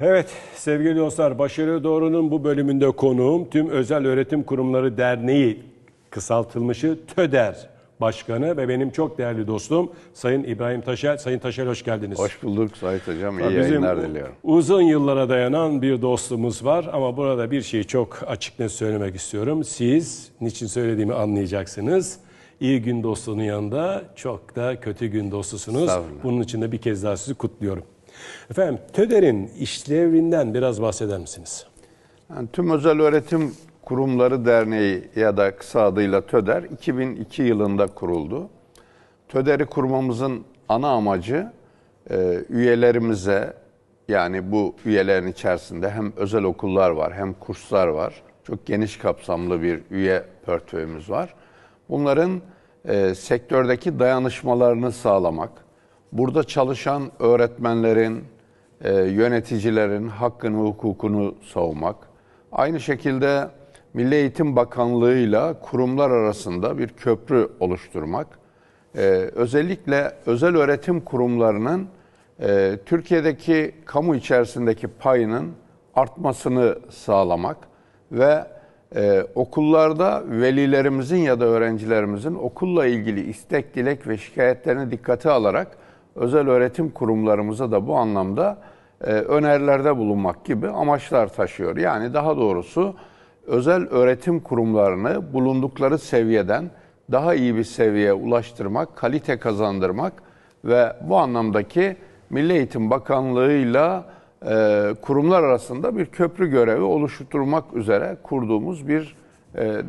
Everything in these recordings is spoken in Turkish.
Evet sevgili dostlar Başarı Doğru'nun bu bölümünde konuğum tüm Özel Öğretim Kurumları Derneği kısaltılmışı TÖDER Başkanı ve benim çok değerli dostum Sayın İbrahim Taşer. Sayın Taşer hoş geldiniz. Hoş bulduk Sait Hocam. İyi Bizim yayınlar diliyorum. uzun yıllara dayanan bir dostluğumuz var ama burada bir şeyi çok açık net söylemek istiyorum. Siz niçin söylediğimi anlayacaksınız. İyi gün dostluğunun yanında çok da kötü gün dostusunuz. Bunun için de bir kez daha sizi kutluyorum. Efendim TÖDER'in işlevinden biraz bahseder misiniz? Yani Tüm Özel Öğretim Kurumları Derneği ya da kısa adıyla TÖDER 2002 yılında kuruldu. TÖDER'i kurmamızın ana amacı e, üyelerimize yani bu üyelerin içerisinde hem özel okullar var hem kurslar var. Çok geniş kapsamlı bir üye portföyümüz var. Bunların e, sektördeki dayanışmalarını sağlamak, burada çalışan öğretmenlerin, e, yöneticilerin hakkını, hukukunu savunmak, aynı şekilde Milli Eğitim Bakanlığı'yla kurumlar arasında bir köprü oluşturmak, e, özellikle özel öğretim kurumlarının e, Türkiye'deki kamu içerisindeki payının artmasını sağlamak ve e, okullarda velilerimizin ya da öğrencilerimizin okulla ilgili istek, dilek ve şikayetlerini dikkate alarak özel öğretim kurumlarımıza da bu anlamda e, önerilerde bulunmak gibi amaçlar taşıyor. Yani daha doğrusu özel öğretim kurumlarını bulundukları seviyeden daha iyi bir seviyeye ulaştırmak, kalite kazandırmak ve bu anlamdaki Milli Eğitim Bakanlığı'yla e, kurumlar arasında bir köprü görevi oluşturmak üzere kurduğumuz bir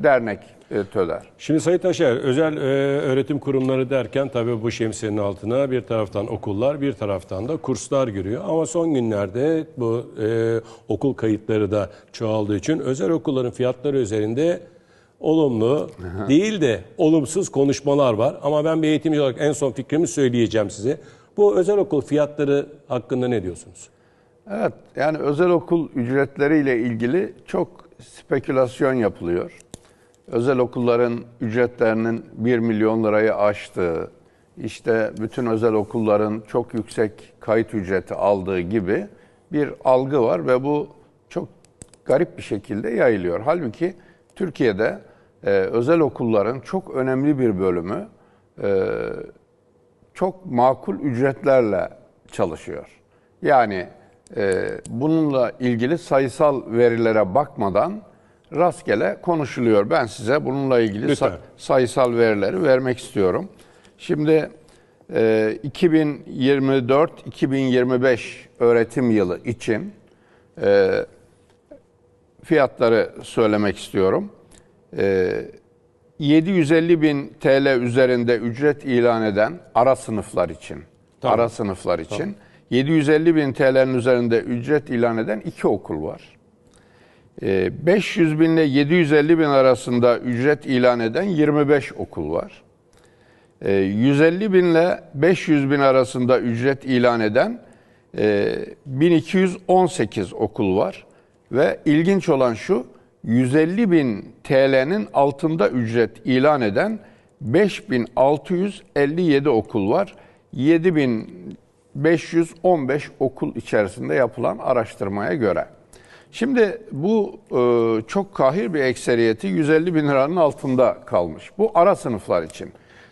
dernek e, TÖDER. Şimdi Sayın Taşer, özel e, öğretim kurumları derken tabii bu şemsiyenin altına bir taraftan okullar, bir taraftan da kurslar giriyor. Ama son günlerde bu e, okul kayıtları da çoğaldığı için özel okulların fiyatları üzerinde olumlu değil de olumsuz konuşmalar var. Ama ben bir eğitimci olarak en son fikrimi söyleyeceğim size. Bu özel okul fiyatları hakkında ne diyorsunuz? Evet, yani özel okul ücretleriyle ilgili çok spekülasyon yapılıyor. Özel okulların ücretlerinin 1 milyon lirayı aştığı, işte bütün özel okulların çok yüksek kayıt ücreti aldığı gibi bir algı var ve bu çok garip bir şekilde yayılıyor. Halbuki Türkiye'de e, özel okulların çok önemli bir bölümü e, çok makul ücretlerle çalışıyor. Yani bununla ilgili sayısal verilere bakmadan rastgele konuşuluyor. Ben size bununla ilgili Lütfen. sa- sayısal verileri vermek istiyorum. Şimdi e, 2024-2025 öğretim yılı için e, fiyatları söylemek istiyorum. E, 750 bin TL üzerinde ücret ilan eden ara sınıflar için, Tamam. ara sınıflar için 750 bin TL'nin üzerinde ücret ilan eden iki okul var. Ee, 500 bin ile 750 bin arasında ücret ilan eden 25 okul var. Ee, 150 bin ile 500 bin arasında ücret ilan eden e, 1218 okul var. Ve ilginç olan şu, 150 bin TL'nin altında ücret ilan eden 5657 okul var. 7515 okul içerisinde yapılan araştırmaya göre. Şimdi bu e, çok kahir bir ekseriyeti 150 bin liranın altında kalmış. Bu ara sınıflar için.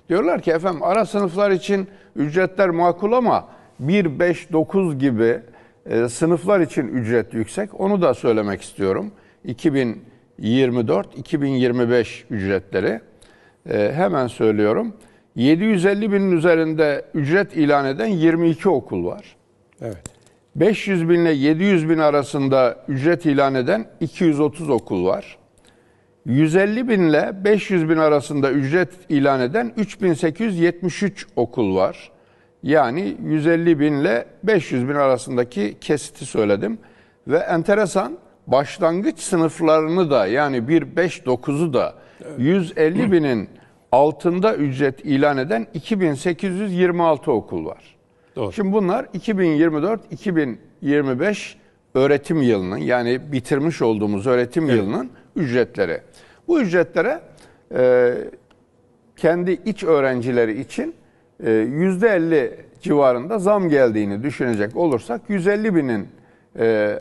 Diyorlar ki efendim ara sınıflar için ücretler makul ama 1, 5, 9 gibi e, sınıflar için ücret yüksek. Onu da söylemek istiyorum. 2024-2025 ücretleri. E, hemen söylüyorum. 750 binin üzerinde ücret ilan eden 22 okul var. Evet. 500 bin ile 700 bin arasında ücret ilan eden 230 okul var. 150 bin ile 500 bin arasında ücret ilan eden 3873 okul var. Yani 150 bin ile 500 bin arasındaki kesiti söyledim. Ve enteresan başlangıç sınıflarını da yani 1, 5, 9'u da 150 binin altında ücret ilan eden 2826 okul var. Doğru. Şimdi bunlar 2024-2025 öğretim yılının yani bitirmiş olduğumuz öğretim yılının ücretleri. Bu ücretlere e, kendi iç öğrencileri için e, %50 civarında zam geldiğini düşünecek olursak 150 binin e,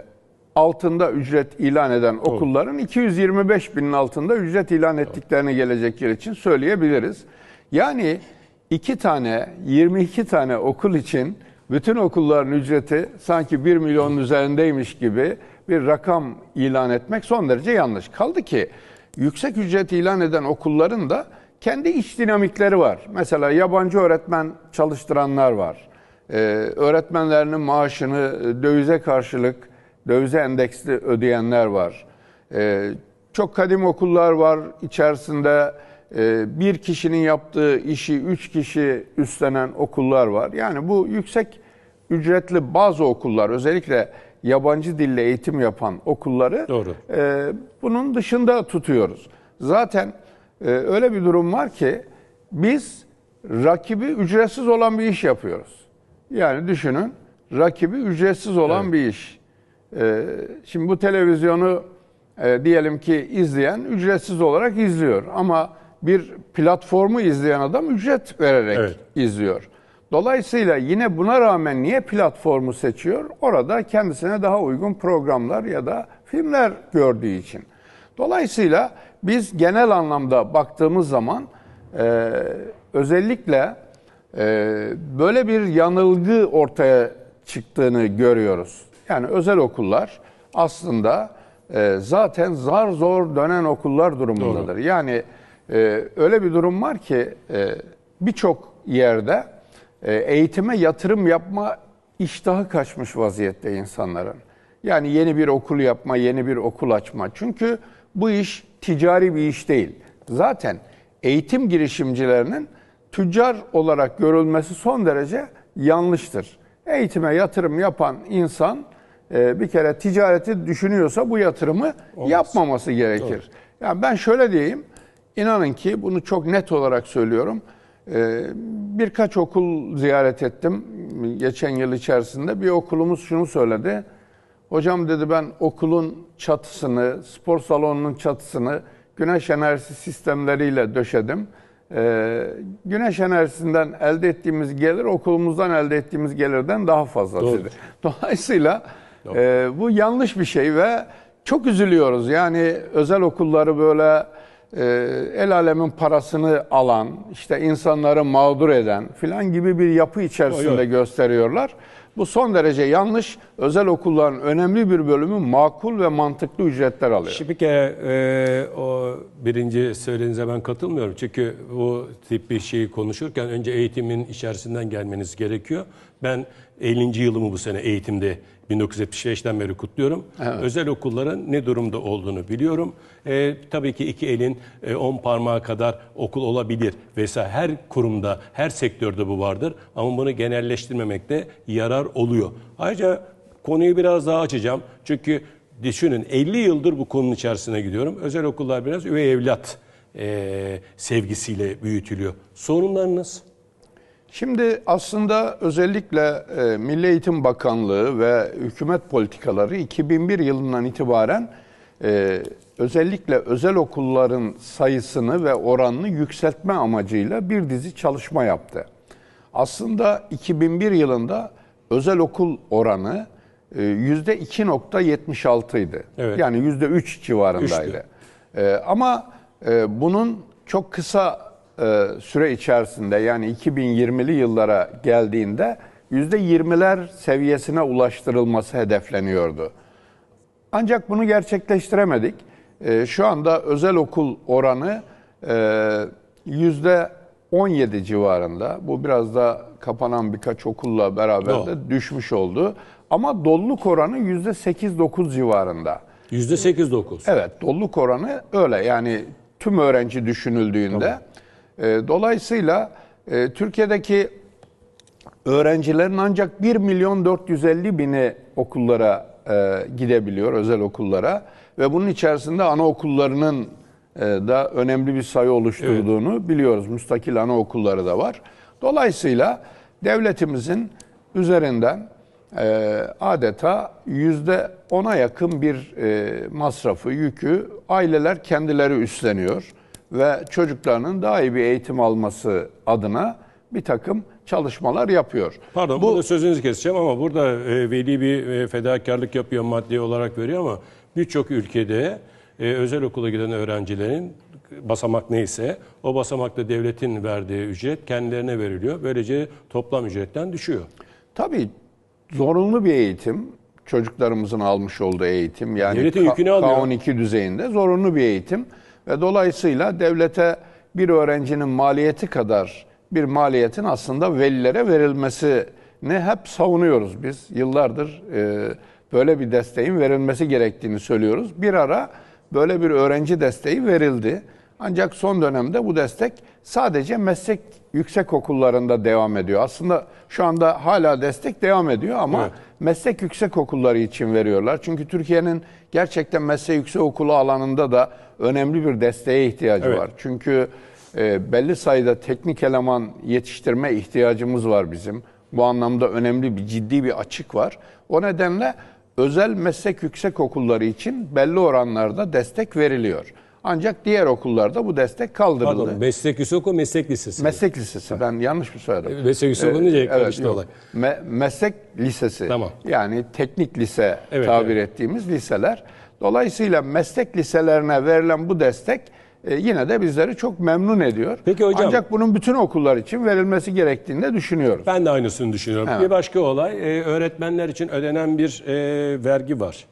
altında ücret ilan eden okulların 225 binin altında ücret ilan ettiklerini gelecek yıl için söyleyebiliriz. Yani iki tane, 22 tane okul için bütün okulların ücreti sanki 1 milyonun üzerindeymiş gibi bir rakam ilan etmek son derece yanlış. Kaldı ki yüksek ücret ilan eden okulların da kendi iç dinamikleri var. Mesela yabancı öğretmen çalıştıranlar var. Ee, öğretmenlerinin maaşını e, dövize karşılık, dövize endeksli ödeyenler var. Ee, çok kadim okullar var içerisinde e, bir kişinin yaptığı işi üç kişi üstlenen okullar var. Yani bu yüksek ücretli bazı okullar özellikle yabancı dille eğitim yapan okulları Doğru. e, bunun dışında tutuyoruz. Zaten e, öyle bir durum var ki biz rakibi ücretsiz olan bir iş yapıyoruz. Yani düşünün rakibi ücretsiz olan Evet. bir iş. E, şimdi bu televizyonu e, diyelim ki izleyen ücretsiz olarak izliyor ama bir platformu izleyen adam ücret vererek Evet. izliyor. Dolayısıyla yine buna rağmen niye platformu seçiyor? Orada kendisine daha uygun programlar ya da filmler gördüğü için. Dolayısıyla biz genel anlamda baktığımız zaman e, özellikle e, böyle bir yanılgı ortaya çıktığını görüyoruz. Yani özel okullar aslında e, zaten zar zor dönen okullar durumundadır. Yani e, öyle bir durum var ki e, birçok yerde e, eğitime yatırım yapma iştahı kaçmış vaziyette insanların. Yani yeni bir okul yapma, yeni bir okul açma. Çünkü bu iş ticari bir iş değil. Zaten eğitim girişimcilerinin tüccar olarak görülmesi son derece yanlıştır. Eğitime yatırım yapan insan e, bir kere ticareti düşünüyorsa bu yatırımı yapmaması gerekir. Yani ben şöyle diyeyim, inanın ki bunu çok net olarak söylüyorum. Ee, Birkaç okul ziyaret ettim geçen yıl içerisinde. Bir okulumuz şunu söyledi. Hocam dedi ben okulun çatısını, spor salonunun çatısını güneş enerjisi sistemleriyle döşedim. Ee, güneş enerjisinden elde ettiğimiz gelir okulumuzdan elde ettiğimiz gelirden daha fazla Doğru. dedi. Dolayısıyla e, bu yanlış bir şey ve çok üzülüyoruz. Yani özel okulları böyle e, el alemin parasını alan, işte insanları mağdur eden filan gibi bir yapı içerisinde Yok, gösteriyorlar. Bu son derece yanlış. Özel okulların önemli bir bölümü makul ve mantıklı ücretler alıyor. Şimdi bir kere e, o birinci söylediğinize ben katılmıyorum. Çünkü bu tip bir şeyi konuşurken önce eğitimin içerisinden gelmeniz gerekiyor. Ben 50. yılımı bu sene eğitimde 1975'ten beri kutluyorum. Özel okulların ne durumda olduğunu biliyorum. E, tabii ki iki elin 10 parmağı kadar okul olabilir vesaire. Her kurumda, her sektörde bu vardır. Ama bunu genelleştirmemekte yarar oluyor. Ayrıca konuyu biraz daha açacağım. Çünkü düşünün 50 yıldır bu konunun içerisine gidiyorum. Özel okullar biraz üvey evlat e, sevgisiyle büyütülüyor. Sorunlarınız? Şimdi aslında özellikle e, Milli Eğitim Bakanlığı ve hükümet politikaları 2001 yılından itibaren e, özellikle özel okulların sayısını ve oranını yükseltme amacıyla bir dizi çalışma yaptı. Aslında 2001 yılında özel okul oranı e, %2.76 idi. Evet. Yani %3 civarındaydı. Ee, ama e, bunun çok kısa e, süre içerisinde yani 2020'li yıllara geldiğinde %20'ler seviyesine ulaştırılması hedefleniyordu. Ancak bunu gerçekleştiremedik. Ee, şu anda özel okul oranı e, yüzde 17 civarında. Bu biraz da kapanan birkaç okulla beraber Doğru. de düşmüş oldu. Ama doluluk oranı yüzde 8-9 civarında. %8-9. Evet, doluluk oranı öyle. Yani tüm öğrenci düşünüldüğünde. E, dolayısıyla e, Türkiye'deki öğrencilerin ancak 1 milyon 450 bini okullara e, gidebiliyor, özel okullara. Ve bunun içerisinde anaokullarının e, da önemli bir sayı oluşturduğunu biliyoruz. Müstakil anaokulları da var. Dolayısıyla devletimizin üzerinden e, adeta yüzde ona yakın bir e, masrafı, yükü aileler kendileri üstleniyor ve çocuklarının daha iyi bir eğitim alması adına bir takım çalışmalar yapıyor. Pardon Bu- burada sözünüzü keseceğim ama burada e, veli bir e, fedakarlık yapıyor maddi olarak veriyor ama birçok ülkede e, özel okula giden öğrencilerin basamak neyse o basamakta devletin verdiği ücret kendilerine veriliyor. Böylece toplam ücretten düşüyor. Tabii zorunlu bir eğitim, çocuklarımızın almış olduğu eğitim yani Devletin yükünü alıyor. K12 düzeyinde zorunlu bir eğitim ve dolayısıyla devlete bir öğrencinin maliyeti kadar bir maliyetin aslında velilere verilmesini hep savunuyoruz biz. Yıllardır e, böyle bir desteğin verilmesi gerektiğini söylüyoruz. Bir ara böyle bir öğrenci desteği verildi. Ancak son dönemde bu destek sadece meslek yüksek okullarında devam ediyor. Aslında şu anda hala destek devam ediyor ama Evet. Meslek yüksek okulları için veriyorlar. Çünkü Türkiye'nin gerçekten meslek yüksek okulu alanında da önemli bir desteğe ihtiyacı Evet. var. Çünkü e, belli sayıda teknik eleman yetiştirme ihtiyacımız var bizim. Bu anlamda önemli bir ciddi bir açık var. O nedenle özel meslek yüksek okulları için belli oranlarda destek veriliyor. Ancak diğer okullarda bu destek kaldırıldı. Pardon meslek yüksekokulu meslek lisesi. Meslek lisesi. Ben yanlış mı söyledim? Meslek yüksekokulu deyince Evet, karıştı yok. olay. Me- meslek lisesi. Tamam. Yani teknik lise Evet, tabir evet. ettiğimiz liseler. Dolayısıyla meslek liselerine verilen bu destek e, yine de bizleri çok memnun ediyor. Peki hocam- Ancak bunun bütün okullar için verilmesi gerektiğini de düşünüyoruz. Ben de aynısını düşünüyorum. Evet. Bir başka olay e, öğretmenler için ödenen bir e, vergi var.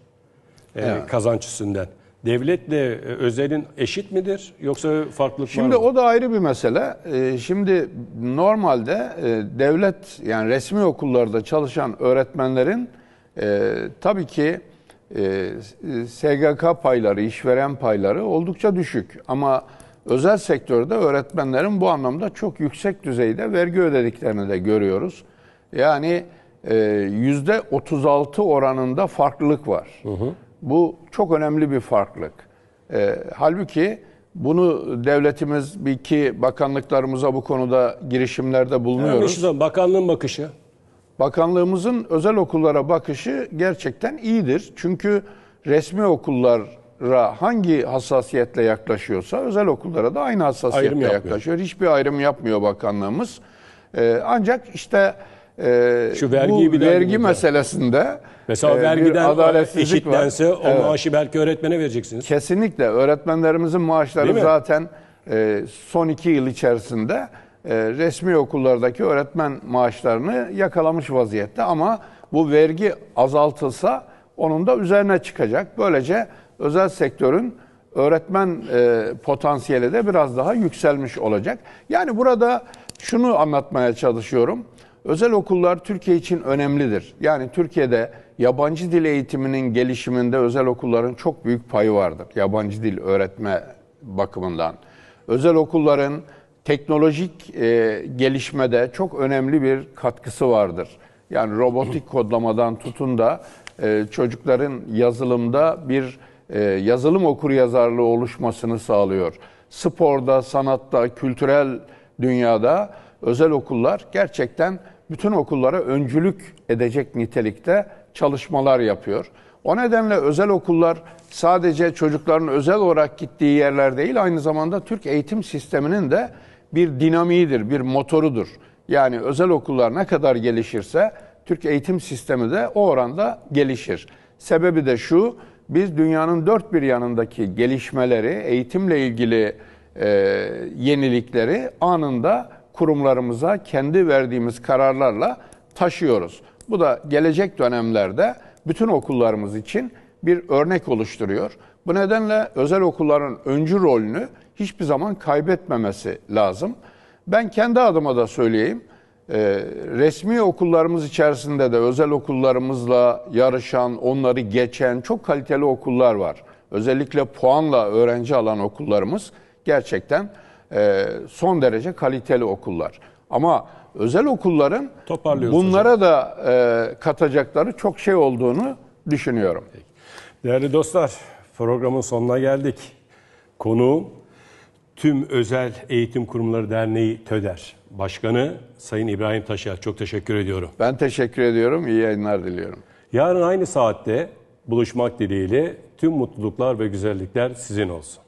E, Evet. Kazanç üstünden. Devletle e, özelin eşit midir yoksa farklılık Şimdi var mı? o da ayrı bir mesele. Ee, Şimdi normalde e, devlet yani resmi okullarda çalışan öğretmenlerin e, tabii ki e, SGK payları, işveren payları oldukça düşük. Ama özel sektörde öğretmenlerin bu anlamda çok yüksek düzeyde vergi ödediklerini de görüyoruz. Yani e, yüzde 36 oranında farklılık var. Bu çok önemli bir farklılık. E, halbuki bunu devletimiz bir iki bakanlıklarımıza bu konuda girişimlerde bulunuyoruz. şu bakanlığın bakışı. Bakanlığımızın özel okullara bakışı gerçekten iyidir. Çünkü resmi okullara hangi hassasiyetle yaklaşıyorsa özel okullara da aynı hassasiyetle yaklaşıyor. Hiçbir ayrım yapmıyor bakanlığımız. Ee, ancak işte e, Şu vergiyi bu bir vergi meselesinde Mesela e, vergiden adaletsizlik var. eşitlense o Evet. maaşı belki öğretmene vereceksiniz. Kesinlikle öğretmenlerimizin maaşları Değil zaten e, son iki yıl içerisinde e, resmi okullardaki öğretmen maaşlarını yakalamış vaziyette ama bu vergi azaltılsa onun da üzerine çıkacak. Böylece özel sektörün öğretmen e, potansiyeli de biraz daha yükselmiş olacak. Yani burada şunu anlatmaya çalışıyorum. Özel okullar Türkiye için önemlidir. Yani Türkiye'de yabancı dil eğitiminin gelişiminde özel okulların çok büyük payı vardır. Yabancı dil öğretme bakımından. Özel okulların teknolojik e, gelişmede çok önemli bir katkısı vardır. Yani robotik kodlamadan tutun da e, çocukların yazılımda bir e, yazılım okuryazarlığı oluşmasını sağlıyor. Sporda, sanatta, kültürel dünyada özel okullar gerçekten bütün okullara öncülük edecek nitelikte çalışmalar yapıyor. O nedenle özel okullar sadece çocukların özel olarak gittiği yerler değil, aynı zamanda Türk eğitim sisteminin de bir dinamiğidir, bir motorudur. Yani özel okullar ne kadar gelişirse Türk eğitim sistemi de o oranda gelişir. Sebebi de şu, biz dünyanın dört bir yanındaki gelişmeleri, eğitimle ilgili e, yenilikleri anında kurumlarımıza kendi verdiğimiz kararlarla taşıyoruz. Bu da gelecek dönemlerde bütün okullarımız için bir örnek oluşturuyor. Bu nedenle özel okulların öncü rolünü hiçbir zaman kaybetmemesi lazım. Ben kendi adıma da söyleyeyim. Ee, resmi okullarımız içerisinde de özel okullarımızla yarışan, onları geçen çok kaliteli okullar var. Özellikle puanla öğrenci alan okullarımız gerçekten e, son derece kaliteli okullar. Ama özel okulların bunlara da e, katacakları çok şey olduğunu düşünüyorum. Değerli dostlar, programın sonuna geldik. Konuğum Tüm Özel Eğitim Kurumları Derneği TÖDER Başkanı Sayın İbrahim Taşer. Çok teşekkür ediyorum. Ben teşekkür ediyorum. İyi yayınlar diliyorum. Yarın aynı saatte buluşmak dileğiyle tüm mutluluklar ve güzellikler sizin olsun.